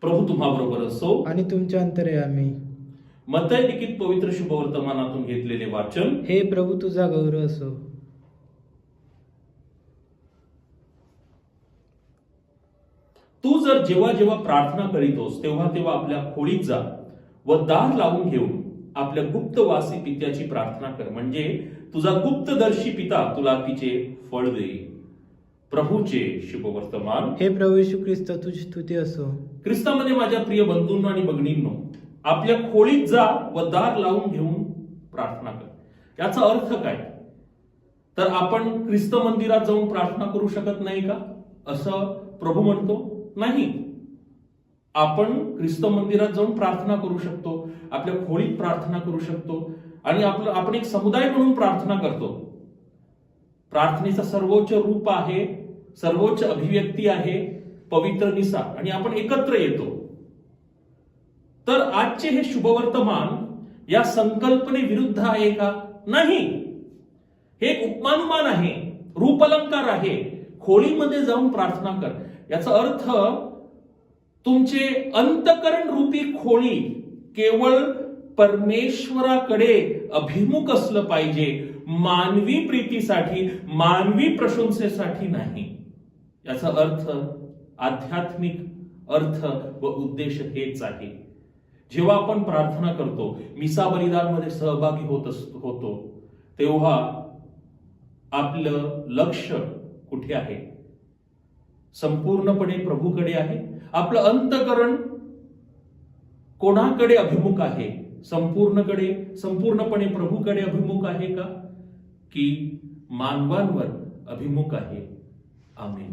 प्रभू तुम्हाबरोबर असो. आणि तुमच्या अंतरे आम्ही. मतय लिखित पवित्र शुभवर्तमानातून घेतलेले वाचन. हे प्रभू तुझा गौरव असो. तू जर जेव्हा जेव्हा प्रार्थना करीतोस तेव्हा तेव्हा आपल्या खोलीत जा व दार लावून घेऊन आपल्या गुप्तवासी पित्याची प्रार्थना कर. म्हणजे तुझा गुप्तदर्शी पिता तुला तिचे फळ देईल. प्रभूचे शुभवर्तमान. हे प्रभू येशू ख्रिस्त तुझी स्तुती असो. ख्रिस्तामध्ये माझ्या प्रिय बंधूंनो आणि भगिनींनो आपल्या खोलीत जा व दार लावून घेऊन प्रार्थना कर. याचा अर्थ काय? तर आपण ख्रिस्त मंदिरात जाऊन प्रार्थना करू शकत नाही का? असं प्रभू म्हणतो? नाही. आपण ख्रिस्त मंदिरात जाऊन प्रार्थना करू शकतो आपल्या खोलीत प्रार्थना करू शकतो आणि आपलं आपण एक समुदाय म्हणून प्रार्थना करतो. प्रार्थनेचं सर्वोच्च रूप आहे सर्वोच्च अभिव्यक्ती आहे पवित्र निसा. आणि आपण एकत्र येतो. तर आजचे हे शुभवर्तमान या संकल्पने विरुद्ध आहे का? नाही. हे एक उपमानुमान आहे रूपलंकार आहे. खोलीमध्ये जाऊन प्रार्थना कर. याचा अर्थ तुमचे अंतकरण रूपी खोली केवळ परमेश्वराकडे अभिमुख असलं पाहिजे. मानवी प्रीतीसाठी मानवी प्रशंसेसाठी नाही. याचा अर्थ आध्यात्मिक अर्थ व उद्देश हेच आहे. जेव्हा आपण प्रार्थना करतो मिसा बलिदानमध्ये सहभागी होत असतो होतो तेव्हा आपलं लक्ष कुठे आहे? संपूर्णपणे प्रभूकडे आहे. आपलं अंतकरण कोणाकडे अभिमुख आहे? संपूर्णकडे संपूर्णपणे प्रभूकडे अभिमुख आहे का? की मानवांवर अभिमुख आहे. आम्ही